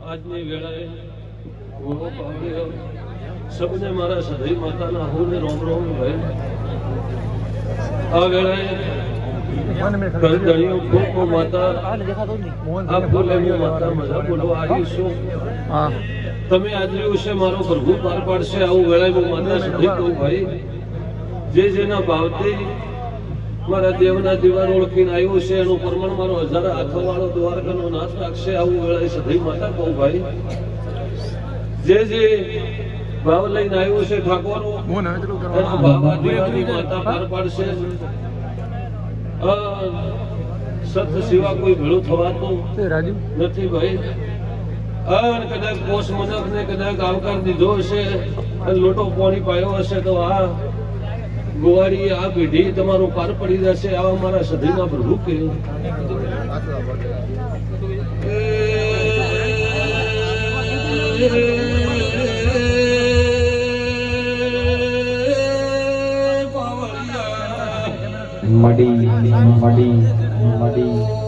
આજની વેળાએ સૌને મારા સધી માતાના હું ને રોમ રોમ ભાઈ માતા માતા મજા બોલો આવી શું તમે આજની વિશે મારો પ્રભુ પાર પાડશે આવું વેળાએ હું માતા સુધી કહું ભાઈ. જે જેના ભાવથી મારા દેવના દીવાન ઓળખીને આવ્યો છે એનું પ્રમાણ મારો હજાર હાથવાળો દ્વારકાનો નાશ રાખશે આવું વેળાએ સધી માતા કહું ભાઈ. જે જે ભાવ લઈને આવ્યો છે ઠાકોર એના ભાવ માતા પાર પાડશે. સત સિવા કોઈ ભેળું થવાતું નથી ભાઈ. અને કદાચ કોષ મનક ને કદાચ આવકાર દીધો હશે લોટો પાણી પાયો હશે તો આ ગોવારી, આ પેઢી તમારું પાર પડી જશે, આવા મારા સદીના પ્રભુ કે મડી મડી મડી મડી.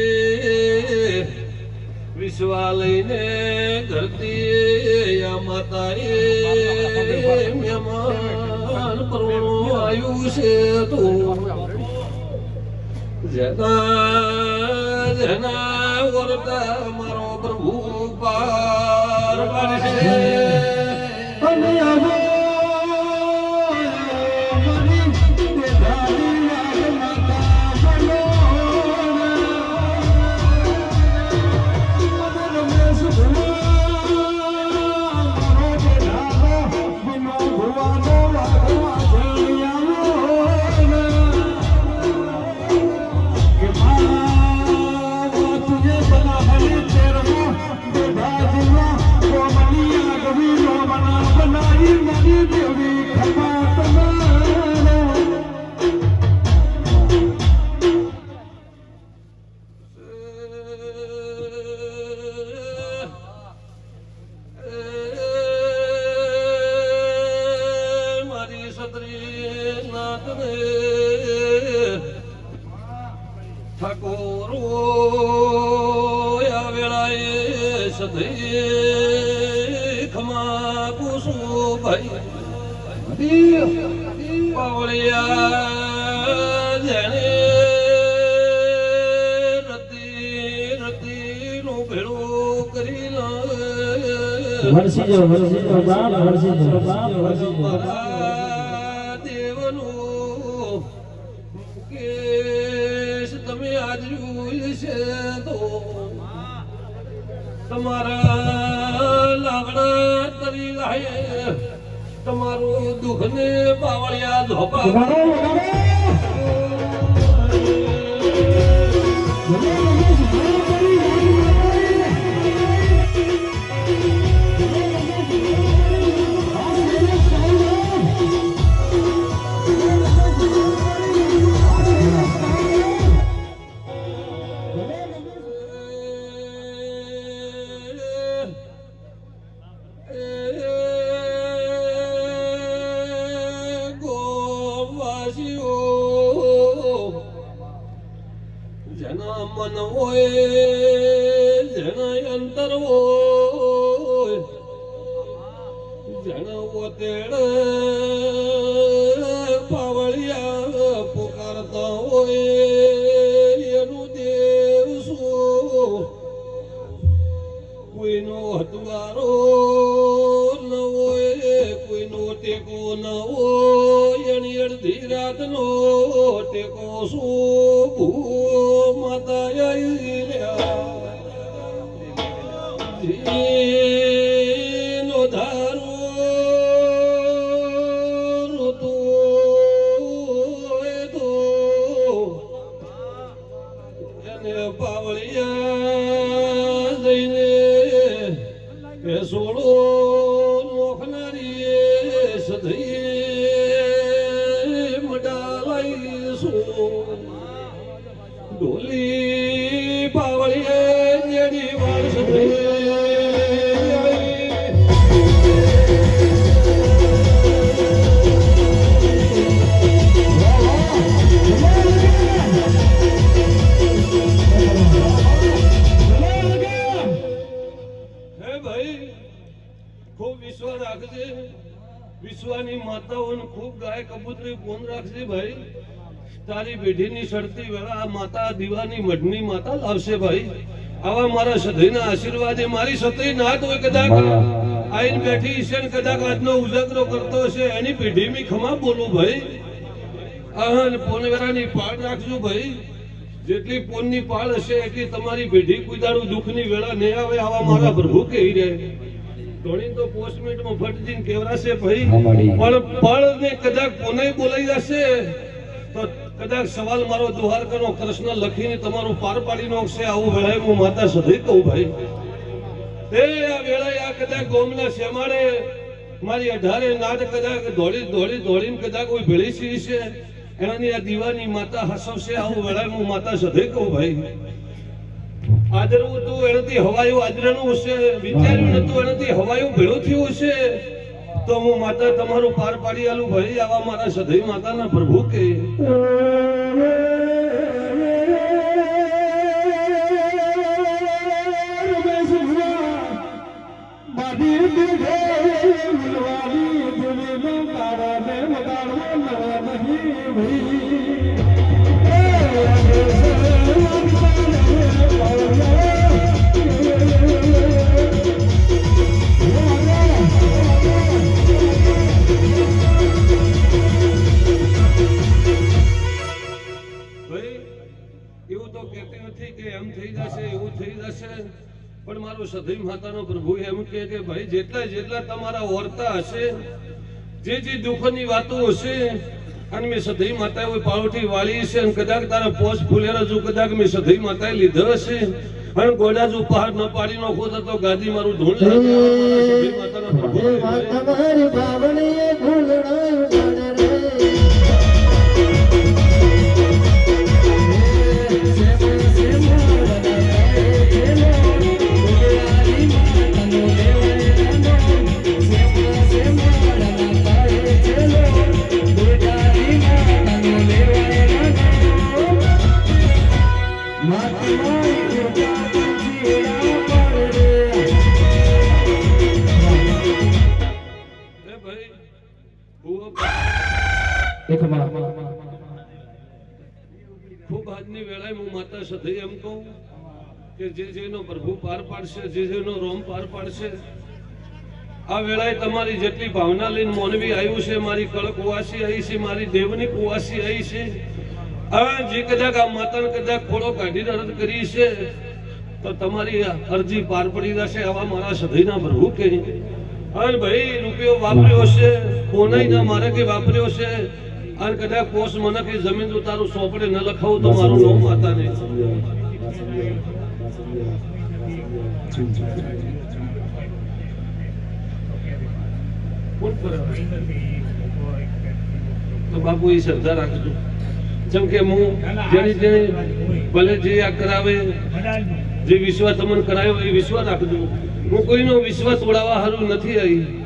વિશ્વા લઈને ધરતી માતાએ મહેમાન પરણો આવ્યું છે તો. જેના જેના વરતા મારો પ્રભુ પાર પાડશે. ઠાકોરો વેળાએ સદૈ ખમા કુસુ ભાઈ પાવળિયા જણે રતી રતીનું ભેળું કરી લાવે વર્ષી જો વર્ષી જો બાપ વર્ષી જો બાપ વર્ષી જો દેવનું તમારા લાગણા તરી લાયે. તમારું દુઃખ ને પાવળિયા ધોપા જેના ઓતેડ પાવળિયા પુકારતા હોય, એનું દેવ શું? કોઈનો હતવારો ન હોય, કોઈનો ટેકો ન હોય, એની અડધી રાતનો ટેકો શું? ભૂ માતા રહ્યા સોળો નોખનારી સધઈએ મડાલાઈશું ઢોલી પાવળીએ જેડી વાળ સધઈએ માતાઓને ખૂબ ગાય કબૂતરી ફોન રાખશે ભાઈ. તારી પેઢીની સડતી વેળા માતા દીવાની મઢની માતા લાવશે ભાઈ. આવા મારા સધઈના આશીર્વાદે મારી સતઈ નાત હોય કદાચ. આઈન બેઠી ને કદાચ આજનો ઉજાગરો કરતો હશે એની પેઢી મી ખમા બોલું ભાઈ. અહન પોનવેરાની પાળ રાખજો ભાઈ. જેટલી પોનની પાળ હશે એટલી તમારી પેઢી કોઈ દાડું દુઃખની વેળા નહીં આવે આવા મારા પ્રભુ કહી રહે ધોણી તો પોસ્ટ મિનિટમાં ફટજીને કેવરાશે ભાઈ. પણ પળ ને કદાચ કોને બોલાઈ જશે તો કદાચ સવાલ મારો દ્વારકાનો કૃષ્ણ લખીને તમારું પાર પાડી નાખશે આવું વેળાએ હું માતા સધી કહું ભાઈ. એ આ વેળાએ આ કદાચ ગોમના શેમાડે મારી અઢારે નાદ કદાચ દોડી દોડી દોડીને કદાચ કોઈ ભેળી સી છે એનાની આ દીવાની માતા હસવશે. આવું વેળાએ હું માતા સધી કહું ભાઈ. આદરવું તું એનાથી હવાયું આદરણું હશે, વિચાર્યું નતું એનાથી હવાયું ભેળું થયું હશે. તો હું માતા તમારું પાર પાડી આલું ભાઈ, આવા મારા સધઈ માતાના પ્રભુ કે. ભાઈ માતાનો પ્રભુ એમ કહે કે ભાઈ જેટલા જેટલા તમારા વર્તા હશે જે જે દુઃખની વાતો હશે અને મેં સધઈ માતાએ કોઈ પાવઠી વાળી છે અને કદાચ તારા પોસ ફૂલેરા જો કદાચ મેં સધઈ માતાએ લીધો હશે અને ગોડા જો પહાડ ન પાડી નાખો તો ગાદી મારું ધૂળ લાગે. સધઈ માતાના પ્રભુ. આજની હું માતા સધી એમ કહું કે જે જેનો પ્રભુ પાર પાડશે, જે જેનો રોમ પાર પાડશે, આ વેળાએ તમારી જેટલી ભાવના લઈને મોનવી આવ્યું છે, મારી કળ કુવાસી આવી છે, મારી દેવની કુવાસી આવી છે, હવે જે કદાચ આ માતાને કદાચ ખોળો કાઢીને અરજ કરી છે, તો તમારી અરજી પાર પડી જશે આવા મારા સધીના પ્રભુ કે અને ભાઈ, રૂપિયો વાપર્યો છે કોનાઈ ના મારે કે વાપર્યો છે? અને કદાચ કોષ મને કે જમીન તો તારું સોંપડે ન લખાવું તો મારું નામ માતા નહીં. તો બાપુ એ શ્રદ્ધા રાખજો. જેમ કે હું જેની જેની ભલે જે આ કરાવે જે વિશ્વાસ તમને કરાયો એ વિશ્વાસ રાખજો. હું કોઈનો વિશ્વાસ તોડાવવા હારું નથી આવી.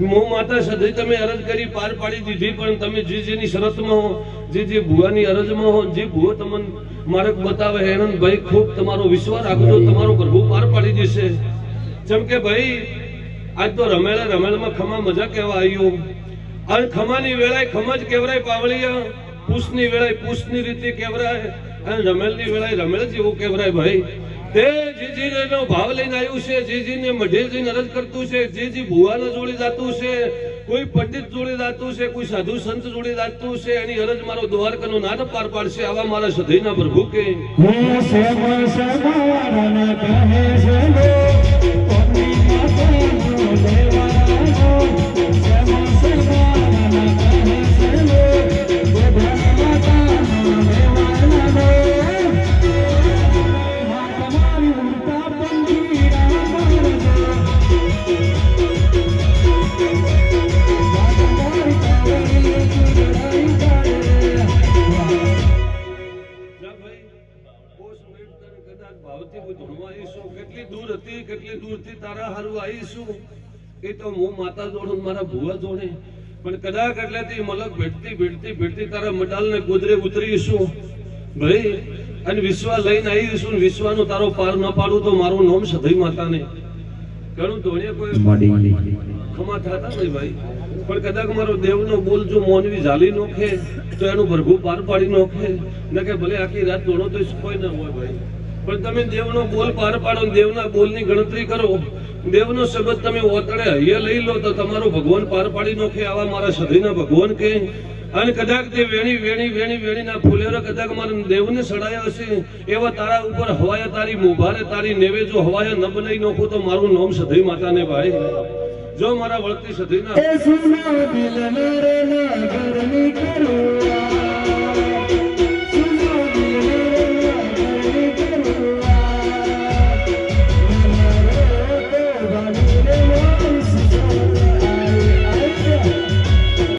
હું માતા સદય તમે અરજ કરી પાર પાડી દીધી પણ તમે જે જેની શરતમાં હો જે જે ભુવાની અરજમાં હો જે ભુવો તમને માર્ગ બતાવે હેનંદ ભાઈ ખૂબ તમારો વિશ્વાસ રાખજો તમારો પ્રભુ પાર પાડી દેશે. જેમ કે ભાઈ આજ તો રમેલા રમેલમાં ખમા મજા કહેવા આવ્યો અને ખમાની વેળાએ ખમા જ કેવરાય પાવળિયા પૂછની વેળાએ પૂછની રીતે કેવરાય અને રમેલની વેળાએ રમેલ જ એવું કેવરાય ભાઈ. તે જીજીને એનો ભાવ લઈને આવ્યું છે, જીજીને જેને મઢે અરજ કરતું છે જે જે ભુવાના જોડે જાતું છે, કોઈ પંડિત જોડે જાતું છે, કોઈ સાધુ સંત જોડે જાતું છે, એની અરજ મારો દ્વારકાનો નાદ પાર પાડશે, આવા મારા સધઈના પ્રભુ કે. આવીશું કેટલી દૂર હતી કેટલી દૂરથી તારા હારું આવીશું એ તો હું માતા જોડું ને મારા ભુવા જોડે. પણ કદાચ એટલેથી મલક ભેટતી ભેટતી ભેટતી તારા મડાલને ગોદરે ઉતરીશું. ભાઈ અને વિશ્વા લઈને આવીશું ને વિશ્વાનો તારો પાર ન પાડું તો મારું નામ સધઈ માતાને. ઘણું ધોળે કોઈ ખમા થતા નહીં ભાઈ. પણ કદાચ મારો દેવનો બોલ જો મોનવી ઝાલી નોખે તો એનું ભરભું પાર પાડી નોખે. ન કે ભલે આખી રાત ધોણો તો કોઈ ના હોય ભાઈ. પણ તમે દેવનો બોલ પાર પાડો ને દેવના બોલની ગણતરી કરો. દેવનો શબ્દ તમે ઓતડે હૈયે લઈ લો તો તમારો ભગવાન પાર પાડી નોખે, આવા મારા સધીના ભગવાન કે. અને કદાચ તે વેણી વેણી વેણી, વેણીના ફૂલેરો કદાચ મારા દેવને સડાયા હશે, એવા તારા ઉપર હવાય તારી મુભારે તારી નેવે જો હવાય ન બનાવી નોખું તો મારું નામ સધી માતાને ભાઈ. જો મારા વળતી સધીના